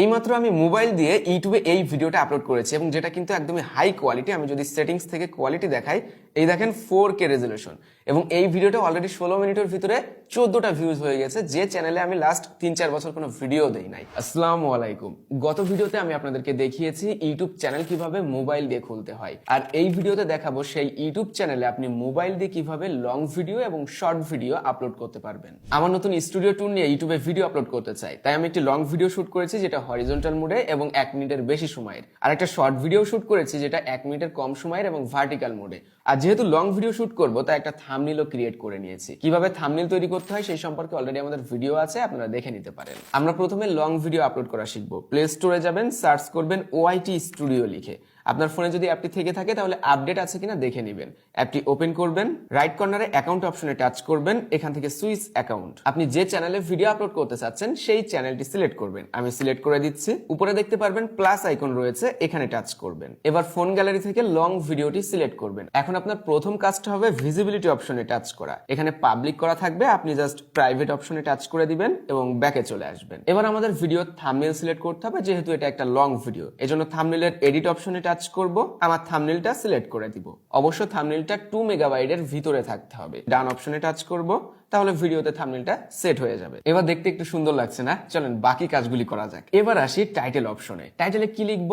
এইমাত্র আমি মোবাইল দিয়ে ইউটিউবে এই ভিডিওটা আপলোড করেছি এবং যেটা কিন্তু একদমই হাই কোয়ালিটি আমি যদি সেটিংস থেকে কোয়ালিটি দেখাই, এই দেখেন ফোর কে রেজলিউশন এবং এই ভিডিওটা অলরেডি ষোলো মিনিটের ভিতরে চোদ্দটা ভিউজ হয়ে গেছে। যে চ্যানেলে আমি লাস্ট তিন চার বছর কোনো ভিডিও দেই নাই। আসসালামু আলাইকুম। গত ভিডিওতে আমি আপনাদেরকে দেখিয়েছি ইউটিউব চ্যানেল কীভাবে মোবাইল দিয়ে খুলতে হয়। আর এই ভিডিওতে দেখাবো সেই ইউটিউব চ্যানেলে আপনি মোবাইল দিয়ে কীভাবে লং ভিডিও এবং শর্ট ভিডিও আপলোড করতে পারবেন। আমার নতুন স্টুডিও টুর নিয়ে ইউটিউবে ভিডিও আপলোড করতে চাই। তাই আমি একটি লং ভিডিও শুট করেছি যেটা হরিজন্টাল মোডে এবং এক মিনিটের বেশি সময়ের। আর একটা শর্ট ভিডিও শুট করেছি যেটা এক মিনিটের কম সময়ের এবং ভার্টিক্যাল মোডে আর যেহেতু লং ভিডিও শুট করব, তাই একটা থামনিলও ক্রিয়েট করে নিয়েছি। কীভাবে থামনিল তৈরি করতে হয় সেই সম্পর্কে অলরেডি আমাদের ভিডিও আছে, আপনারা দেখে নিতে পারেন। আমরা প্রথমে লং ভিডিও আপলোড করা শিখব। প্লে স্টোরে যাবেন সার্চ করবেন ওআইটি স্টুডিও লিখে। আপনার ফোনে যদি অ্যাপটি থেকে থাকে, তাহলে আপডেট আছে কিনা দেখে নেবেন। অ্যাপটি ওপেন করবেন রাইট কর্নারে অ্যাকাউন্ট অপশনে টাচ করবেন, এখান থেকে সুইচ অ্যাকাউন্ট আপনি যে চ্যানেলে ভিডিও আপলোড করতে চাচ্ছেন, সেই চ্যানেলটি সিলেক্ট করবেন। আমি সিলেক্ট করে দিচ্ছি। উপরে দেখতে পারবেন প্লাস আইকন রয়েছে, এখানে টাচ করবেন। এবার ফোন গ্যালারি থেকে লং ভিডিওটি সিলেক্ট করবেন। এখন আপনার প্রথম কাজটা হবে ভিজিবিলিটি অপশনে টাচ করা। এখানে পাবলিক করা থাকবে, আপনি জাস্ট প্রাইভেট অপশনে টাচ করে দিবেন এবং ব্যাকে চলে আসবেন। এবার আমাদের ভিডিও থামনেল সিলেক্ট করতে হবে, যেহেতু এটা একটা লং ভিডিও এজন্য থামনেলের এডিট অপশনে টাচ করব, আমার থামনেলটা সিলেক্ট করে দিব। অবশ্য থামনেলটা টু মেগাবাইটের ভিতরে থাকতে হবে। ডান অপশনে টাচ করব, তাহলে ভিডিওতে থামনেলটা সেট হয়ে যাবে। এবার দেখতে একটু সুন্দর লাগছে না? চলেন বাকি কাজগুলি করা যাক। এবার আসি টাইটেল অপশনে টাইটেলে কি লিখব?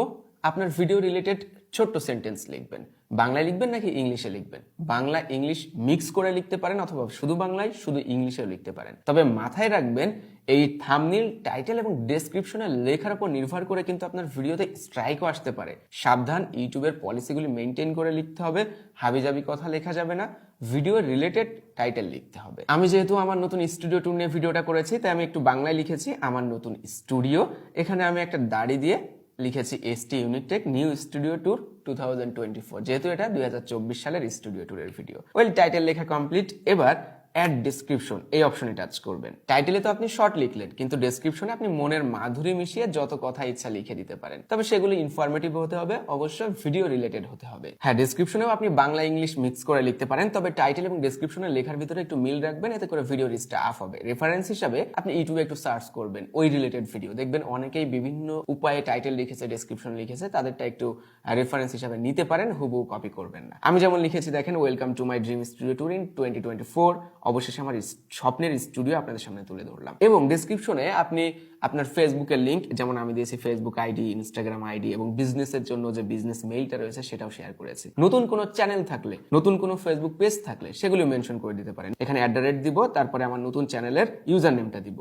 আপনার ভিডিও রিলেটেড ছোট্ট সেন্টেন্স লিখবেন। বাংলায় লিখবেন নাকি ইংলিশে লিখবেন? বাংলা, ইংলিশ মিক্স করে লিখতে পারেন অথবা শুধু বাংলায়, শুধু ইংলিশেও লিখতে পারেন। তবে মাথায় রাখবেন, এই থামনিল টাইটেল এবং ডেসক্রিপশনে লেখার উপর নির্ভর করে কিন্তু আপনার ভিডিওতে স্ট্রাইকও আসতে পারে। সাবধান ইউটিউবের পলিসিগুলি মেনটেন করে লিখতে হবে, হাবিজাবি কথা লেখা যাবে না ভিডিও রিলেটেড টাইটেল লিখতে হবে। আমি যেহেতু আমার নতুন স্টুডিও ট্যুর নিয়ে ভিডিওটা করেছি, তাই আমি একটু বাংলায় লিখেছি, আমার নতুন স্টুডিও এখানে আমি একটা দাড়ি দিয়ে লিখেছি ST unit tech new studio tour two thousand twenty four যেহেতু এটা দুই হাজার চব্বিশ সালের স্টুডিও ট্যুরের ভিডিও ওয়েল টাইটেল লেখা কমপ্লিট এবার অ্যাড ডেসক্রিপশন এই অপশনে টাচ করবেন। টাইটেলে তো আপনি শর্ট লিখলেন, কিন্তু ডেসক্রিপশনে আপনি মনের মাধুরী মিশিয়ে যত কথা ইচ্ছা লিখে দিতে পারেন। তবে সেগুলো ইনফরমেটিভ হতে হবে, অবশ্যই ভিডিও রিলেটেড হতে হবে। হ্যাঁ ডেসক্রিপশনেও আপনি বাংলা ইংলিশ মিক্স করে লিখতে পারেন, তবে টাইটেল এবং ডেসক্রিপশনে লেখার ভিতরে একটু মিল রাখবেন, এতে করে ভিডিও রিচটা আপ হবে। রেফারেন্স হিসাবে আপনি ইউটিউবে একটু সার্চ করবেন, ওই রিলেটেড ভিডিও দেখবেন অনেকেই বিভিন্ন উপায়ে টাইটেল লিখেছে ডেসক্রিপশন লিখেছে, তাদেরটা একটু রেফারেন্স হিসাবে নিতে পারেন হুবু কপি করবেন না। আমি যেমন লিখেছি, দেখেন welcome to my dream studio tour in twenty twenty four অবশেষে আমার স্বপ্নের স্টুডিও আপনাদের সামনে তুলে ধরলাম। এবং ডিসক্রিপশনে আপনি আপনার ফেসবুকের লিঙ্ক যেমন আমি দিয়েছি ফেসবুক আইডি ইনস্টাগ্রাম আইডি এবং বিজনেসের জন্য যে বিজনেস মেইলটা রয়েছে সেটাও শেয়ার করেছি। নতুন কোনো চ্যানেল থাকলে, নতুন কোনো ফেসবুক পেজ থাকলে সেগুলো মেনশন করে দিতে পারেন। এখানে অ্যাট দ্য রেট দিব, তারপরে আমার নতুন চ্যানেলের ইউজার নেমটা দিব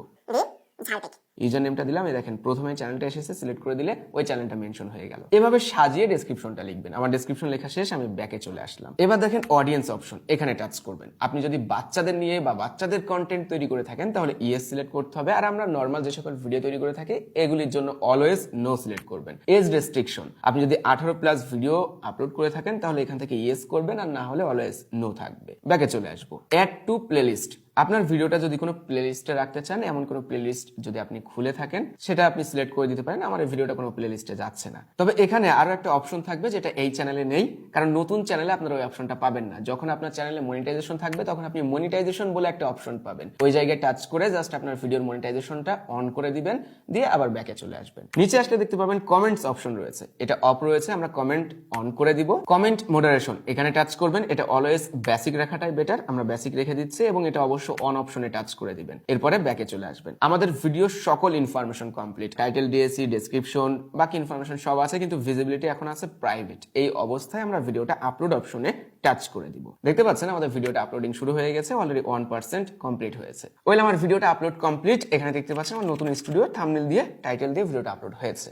ইউজার নেমটা দিলাম, এই দেখেন প্রথমে চ্যানেলটা এসেছে সিলেক্ট করে দিলে ওই চ্যানেলটা মেনশন হয়ে গেল। এভাবে সাজিয়ে ডেসক্রিপশনটা লিখবেন। আমার ডেসক্রিপশন লেখা শেষ, আমি ব্যাকে চলে আসলাম। এবার দেখেন অডিয়েন্স অপশন এখানে টাচ করবেন। আপনি যদি বাচ্চাদের নিয়ে বা বাচ্চাদের কন্টেন্ট তৈরি করে থাকেন, তাহলে ইএস সিলেক্ট করতে হবে। আর আমরা নর্মাল যে সকল ভিডিও তৈরি করে থাকি, এগুলির জন্য অলওয়েজ নো সিলেক্ট করবেন। এজ রেস্ট্রিকশন আপনি যদি আঠারো প্লাস ভিডিও আপলোড করে থাকেন, তাহলে এখান থেকে ইয়েস করবেন, আর না হলে অলওয়েজ নো থাকবে। ব্যাকে চলে আসব। অ্যাড টু প্লেলিস্ট আপনার ভিডিওটা যদি কোনো প্লেলিস্টে রাখতে চান, এমন কোনো প্লেলিস্ট যদি আপনি খুলে থাকেন, সেটা আপনি সিলেক্ট করে দিতে পারেন। আমার এই ভিডিওটা কোনো প্লেলিস্টে যাচ্ছে না। তবে এখানে আরও একটা অপশন থাকবে যেটা এই চ্যানেলে নেই, কারণ নতুন চ্যানেলে আপনার ওই অপশনটা পাবেন না। যখন আপনার চ্যানেলে মনিটাইজেশন থাকবে, তখন আপনি মনিটাইজেশন বলে একটা অপশন পাবেন। ওই জায়গায় টাচ করে জাস্ট আপনার ভিডিওর মনিটাইজেশনটা অন করে দিবেন, দিয়ে আবার ব্যাকে চলে আসবেন। নিচে আসলে দেখতে পাবেন কমেন্টস অপশন রয়েছে। এটা অফ রয়েছে, আমরা কমেন্ট অন করে দিব। কমেন্ট মডারেশন এখানে টাচ করবেন, এটা অলওয়েজ বেসিক রাখাটাই বেটার আমরা বেসিক রেখে দিচ্ছি এবং এটা অবশ্য অন অপশনে টাচ করে দিবেন। এরপরে ব্যাকে চলে আসবেন। আমাদের ভিডিও সকল ইনফরমেশন কমপ্লিট টাইটেল ডিএসি ডেসক্রিপশন বাকি ইনফরমেশন সব আছে, কিন্তু ভিজিবিলিটি এখন আছে প্রাইভেট এই অবস্থায় আমরা ভিডিওটা আপলোড অপশনে টাচ করে দিব। দেখতে পাচ্ছেন আমাদের ভিডিওটা আপলোডিং শুরু হয়ে গেছে অলরেডি ওয়ান পার্সেন্ট কমপ্লিট হয়েছে। ওয়েল আমার ভিডিওটা আপলোড কমপ্লিট এখানে দেখতে পাচ্ছেন আমার নতুন স্টুডিও থামনেল দিয়ে টাইটেল দিয়ে ভিডিওটা আপলোড হয়েছে।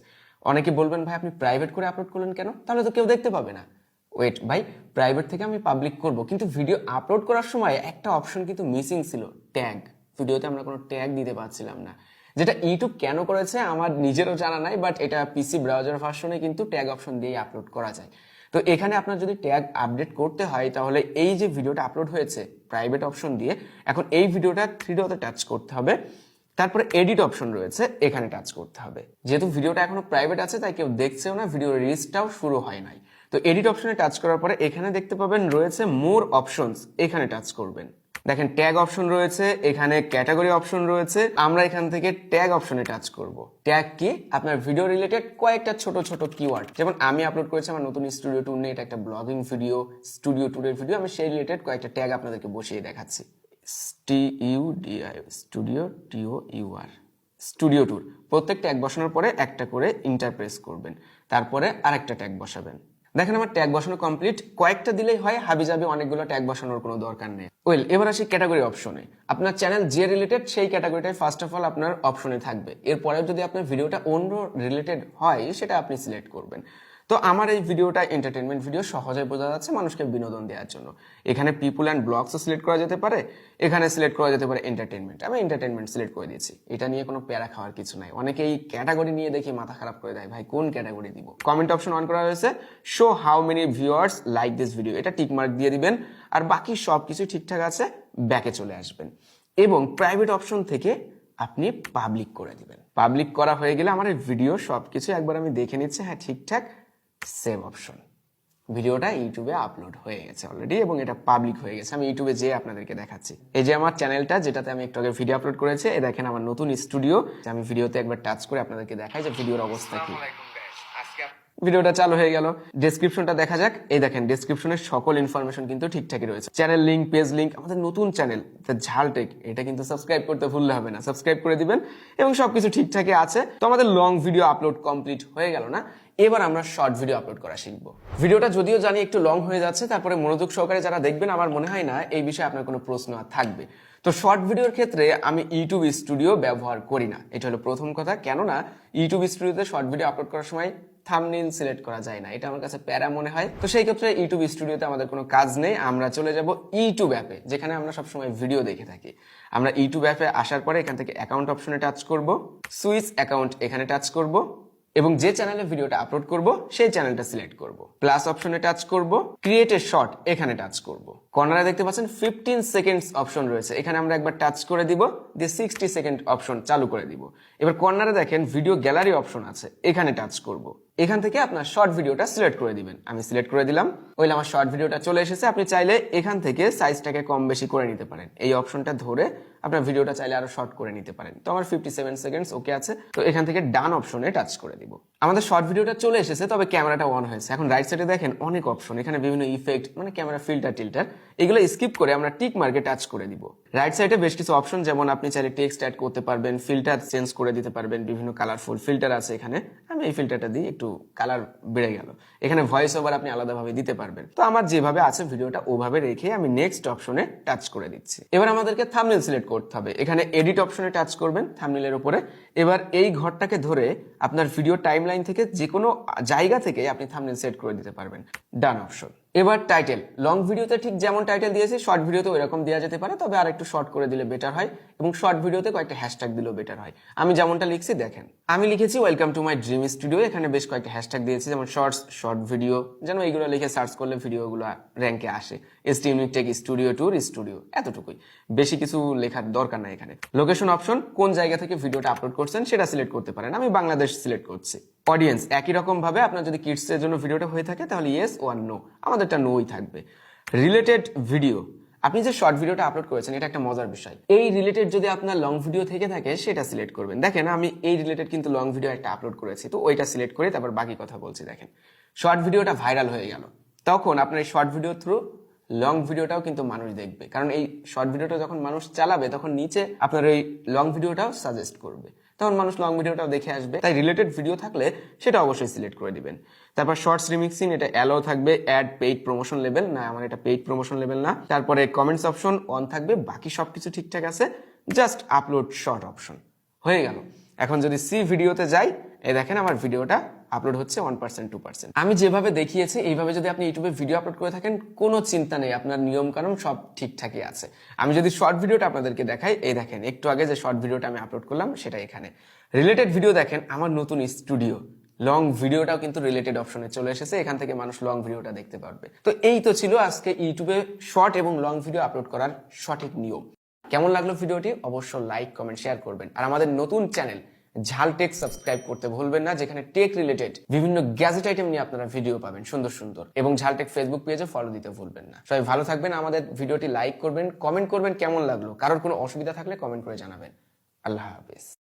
অনেকে বলবেন, ভাই, আপনি প্রাইভেট করে আপলোড করলেন কেন? তাহলে তো কেউ দেখতে পাবে না। ওয়েট ভাই প্রাইভেট থেকে আমি পাবলিক করব, কিন্তু ভিডিও আপলোড করার সময় একটা অপশন কিন্তু মিসিং ছিল ট্যাগ ভিডিওতে আমরা কোনো ট্যাগ দিতে পারছিলাম না। যেটা ইউটিউব কেন করেছে আমার নিজেরও জানা নাই বাট এটা পিসি ব্রাউজার ভার্সনে কিন্তু ট্যাগ অপশন দিয়ে আপলোড করা যায়। তো এখানে আপনার যদি ট্যাগ আপডেট করতে হয়, তাহলে এই যে ভিডিওটা আপলোড হয়েছে প্রাইভেট অপশন দিয়ে, এখন এই ভিডিওটা থ্রি ডতে টাচ করতে হবে। তারপরে এডিট অপশন রয়েছে, এখানে টাচ করতে হবে। যেহেতু ভিডিওটা এখনও প্রাইভেট আছে, তাই কেউ দেখছেও না ভিডিও রিলিজটাও শুরু হয় নাই। তো এডিট অপশনে টাচ করার পরে এখানে দেখতে পাবেন রয়েছে মোর অপশনস এখানে টাচ করবেন। দেখেন ট্যাগ অপশন রয়েছে, এখানে ক্যাটাগরি অপশন রয়েছে। আমরা এখান থেকে ট্যাগ অপশনে টাচ করব। ট্যাগ কি? আপনার ভিডিও রিলেটেড কয়েকটা ছোট ছোট কিওয়ার্ড যেমন, আমি আপলোড করেছি আমার নতুন স্টুডিও ট্যুর নিয়ে, এটা একটা ব্লগিং ভিডিও স্টুডিও ট্যুরের ভিডিও আমি সেই রিলেটেড কয়েকটা ট্যাগ আপনাদেরকে বসিয়ে দেখাচ্ছি। T U DI studio TO UR studio tour প্রত্যেকটা ট্যাগ বসানোর পরে একটা করে ইন্টারপ্রেস করবেন। তারপরে আরেকটা ট্যাগ বসাবেন। দেখেন আমার ট্যাগ বসানো কমপ্লিট কয়েকটা দিলেই হয় হাবি যাবে অনেকগুলো ট্যাগ বসানোর কোনো দরকার নেই। ওয়েল এবার আসি ক্যাটাগরি অপশনে আপনার চ্যানেল যে রিলেটেড সেই ক্যাটাগরিটাই ফার্স্ট অফ অল আপনার অপশনে থাকবে। এরপরেও যদি আপনার ভিডিওটা অন্য রিলেটেড হয়, সেটা আপনি সিলেক্ট করবেন। তো আমার এই ভিডিওটা এন্টারটেনমেন্ট ভিডিও সহজে বোঝা যাচ্ছে মানুষকে বিনোদন দেওয়ার জন্য। এখানে পিপুল অ্যান্ড ব্লগসও সিলেক্ট করা যেতে পারে, এখানে সিলেক্ট করা যেতে পারে এন্টারটেনমেন্ট আমি এন্টারটেনমেন্ট সিলেক্ট করে দিয়েছি। এটা নিয়ে কোনো প্যারা খাওয়ার কিছু নাই। অনেকে এই ক্যাটাগরি নিয়ে দেখি মাথা খারাপ করে দেয়, ভাই, কোন ক্যাটাগরি দিব? কমেন্ট অপশন অন করা হয়েছে show how many viewers like this video এটা টিক মার্ক দিয়ে দিবেন, আর বাকি সব কিছু ঠিকঠাক আছে ব্যাকে চলে আসবেন। এবং প্রাইভেট অপশন থেকে আপনি পাবলিক করে দিবেন। পাবলিক করা হয়ে গেলে আমার ভিডিও সবকিছু একবার আমি দেখে নিচ্ছি হ্যাঁ ঠিকঠাক। সেভ অপশন ভিডিওটা ইউটিউবে আপলোড হয়ে গেছে অলরেডি এবং এটা পাবলিক হয়ে গেছে। আমি ইউটিউবে যেয়ে আপনাদেরকে দেখাচ্ছি। এই যে আমার চ্যানেলটা যেটাতে আমি একটু আগে ভিডিও আপলোড করেছি এই দেখেন আমার নতুন স্টুডিও আমি ভিডিওতে একবার টাচ করে আপনাদেরকে দেখাই যে ভিডিওর অবস্থা কি। ভিডিওটা চালু হয়ে গেল। ডেসক্রিপশনটা দেখা যাক। এই দেখেন ডেসক্রিপশনের সকল ইনফরমেশন কিন্তু ঠিকঠাকই রয়েছে। চ্যানেল লিংক পেজ লিংক আমাদের নতুন চ্যানেল ঝালটেক এটা কিন্তু সাবস্ক্রাইব করতে ভুললে হবে না। সাবস্ক্রাইব করে দিবেন এবং সবকিছু ঠিকঠাকই আছে। তো আমাদের লং ভিডিও আপলোড কমপ্লিট হয়ে গেল না? এবার আমরা শর্ট ভিডিও আপলোড করা শিখব। ভিডিওটা যদিও জানি একটু লং হয়ে যাচ্ছে, তারপরে মনোযোগ সহকারে যারা দেখবেন, আমার মনে হয় না এই বিষয়ে আপনার কোনো প্রশ্ন আর থাকবে। তো শর্ট ভিডিওর ক্ষেত্রে আমি ইউটিউব স্টুডিও ব্যবহার করি না। এটা হলো প্রথম কথা, কেননা ইউটিউব স্টুডিওতে শর্ট ভিডিও আপলোড করার সময় থামনিল সিলেক্ট করা যায় না। এটা আমার কাছে প্যারা মনে হয়। তো সেই ক্ষেত্রে ইউটিউব স্টুডিওতে আমাদের কোনো কাজ নেই। আমরা চলে যাব ইউটিউব অ্যাপে যেখানে আমরা সবসময় ভিডিও দেখে থাকি। আমরা ইউটিউব অ্যাপে আসার পরে এখান থেকে অ্যাকাউন্ট অপশনে টাচ করব। সুইচ অ্যাকাউন্ট এখানে টাচ করব। এবং যে চ্যানেলে ভিডিওটা আপলোড করব, সেই চ্যানেলটা সিলেক্ট করব। প্লাস অপশনে টাচ করব ক্রিয়েট এ শর্ট এখানে টাচ করব। কর্নারে দেখতে পাচ্ছেন ফিফটিন সেকেন্ডস অপশন রয়েছে। এখানে আমরা একবার টাচ করে দিব, দিয়ে সিক্সটি সেকেন্ড অপশন চালু করে দিব। এবার কর্নারে দেখেন ভিডিও গ্যালারি অপশন আছে, এখানে টাচ করব। এখান থেকে আপনার শর্ট ভিডিওটা সিলেক্ট করে দিবেন। আমি সিলেক্ট করে দিলাম। ওইলে আমার শর্ট ভিডিওটা চলে এসেছে। আপনি চাইলে এখান থেকে সাইজটাকে কম বেশি করে নিতে পারেন। এই অপশনটা ধরে আপনার ভিডিওটা চাইলে আরও শর্ট করে নিতে পারেন। তো আমার ফিফটি সেভেন সেকেন্ডস ওকে আছে? তো এখান থেকে ডান অপশনে টাচ করে দিব। আমাদের শর্ট ভিডিওটা চলে এসেছে, তবে ক্যামেরাটা অন হয়েছে। এখন রাইট সাইডে দেখেন অনেক অপশন এখানে বিভিন্ন ইফেক্ট মানে ক্যামেরা ফিল্টার টিল্টার। এগুলো স্কিপ করে আমরা টিক মার্কে টাচ করে দিব। রাইট সাইডে বেশ কিছু অপশন যেমন আপনি চাইলে টেক্সট অ্যাড করতে পারবেন ফিল্টার চেঞ্জ করে দিতে পারবেন, বিভিন্ন কালারফুল ফিল্টার আছে এখানে। আমি এই ফিল্টারটা দিই একটু কালার বেড়ে গেল। এখানে ভয়েস ওভার আপনি আলাদাভাবে দিতে পারবেন। তো আমার যেভাবে আছে ভিডিওটা ওভাবে রেখে আমি নেক্সট অপশনে টাচ করে দিচ্ছি। এবার আমাদেরকে থামনেল সিলেক্ট করতে হবে। এখানে এডিট অপশনে টাচ করবেন থামনেলের উপরে। এবার এই ঘরটাকে ধরে আপনার ভিডিও টাইমলাইন থেকে যে কোনো জায়গা থেকে আপনি থামনেল সেট করে দিতে পারবেন। ডান অপশন এবার টাইটেল লং ভিডিওতে ঠিক যেমন টাইটেল দিয়েছি শর্ট ভিডিওতে ওইরকম দেওয়া যেতে পারে, তবে আর একটু শর্ট করে দিলে বেটার হয় এবং শর্ট ভিডিওতে কয়েকটা হ্যাশট্যাগ দিলেও বেটার হয়। আমি যেমনটা লিখছি, দেখেন। আমি লিখেছি welcome to my dream studio এখানে বেশ কয়েকটা হ্যাশট্যাগ দিয়েছি, যেমন শর্টস শর্ট ভিডিও যেন এইগুলো লিখে সার্চ করলে ভিডিওগুলো র্যাঙ্কে আসে। S T unit tech studio tour studio এতটুকুই। বেশি কিছু লেখার দরকার নাই এখানে। লোকেশন অপশন কোন জায়গা থেকে ভিডিওটা আপলোড করছেন, সেটা সিলেক্ট করতে পারেন। আমি বাংলাদেশ সিলেক্ট করছি। অডিয়েন্স একই রকম ভাবে আপনার যদি কিডসের জন্য ভিডিওটা হয়ে থাকে, তাহলে ইয়েস ওয়ান নো আমাদেরটা নোই থাকবে। রিলেটেড ভিডিও আপনি যে শর্ট ভিডিওটা আপলোড করেছেন, এটা একটা মজার বিষয়। এই রিলেটেড যদি আপনার লং ভিডিও থেকে থাকে, সেটা সিলেক্ট করবেন। দেখেন, আমি এই রিলেটেড কিন্তু লং ভিডিও একটা আপলোড করেছি, তো ওইটা সিলেক্ট করে তারপর বাকি কথা বলছি, দেখেন। শর্ট ভিডিওটা ভাইরাল হয়ে গেল। তখন আপনার এই শর্ট ভিডিও থ্রু লং ভিডিওটাও কিন্তু মানুষ দেখবে। কারণ এই শর্ট ভিডিওটা যখন মানুষ চালাবে, তখন নিচে আপনার এই লং ভিডিওটাও সাজেস্ট করবে। তখন মানুষ লং ভিডিওটাও দেখে আসবে। তাই রিলেটেড ভিডিও থাকলে সেটা অবশ্যই সিলেক্ট করে দিবেন। তারপর শর্টস রিমিক্সিং এটা অ্যালো থাকবে অ্যাড পেইড প্রমোশন লেভেল না, আমার এটা পেইড প্রমোশন লেভেল না। তারপরে কমেন্টস অপশন অন থাকবে, বাকি সব কিছু ঠিকঠাক আছে। জাস্ট আপলোড শর্ট অপশন হয়ে গেল। এখন যদি সি ভিডিওতে যাই, এই দেখেন আমার ভিডিওটা আপলোড হচ্ছে ওয়ান পার্সেন্ট টু পার্সেন্ট আমি যেভাবে দেখিয়েছি, এইভাবে যদি আপনি ইউটিউবে ভিডিও আপলোড করে থাকেন, কোনো চিন্তা নেই, আপনার নিয়ম কানুন সব ঠিকঠাকই আছে। আমি যদি শর্ট ভিডিওটা আপনাদেরকে দেখাই, এই দেখেন, একটু আগে যে শর্ট ভিডিওটা আমি আপলোড করলাম, সেটা এখানে। রিলেটেড ভিডিও দেখেন, আমার নতুন স্টুডিও লং ভিডিওটাও কিন্তু রিলেটেড অপশনে চলে এসেছে, এখান থেকে মানুষ লং ভিডিওটা দেখতে পারবে। তো এই তো ছিল আজকে ইউটিউবে শর্ট এবং লং ভিডিও আপলোড করার সঠিক নিয়ম। কেমন লাগল ভিডিওটি অবশ্য লাইক কমেন্ট শেয়ার করবেন। আর আমাদের নতুন চ্যানেল ঝালটেক সাবস্ক্রাইব করতে ভুলবেন না, যেখানে টেক রিলেটেড বিভিন্ন গ্যাজেট আইটেম নিয়ে আপনারা ভিডিও পাবেন, সুন্দর সুন্দর। এবং ঝাল টেক ফেসবুক পেজে ফলো দিতে ভুলবেন না। সবাই ভালো থাকবেন, আমাদের ভিডিওটি লাইক করবেন কমেন্ট করবেন কেমন লাগল? কারোর কোনো অসুবিধা থাকলে কমেন্ট করে জানাবেন। আল্লাহ হাফিজ।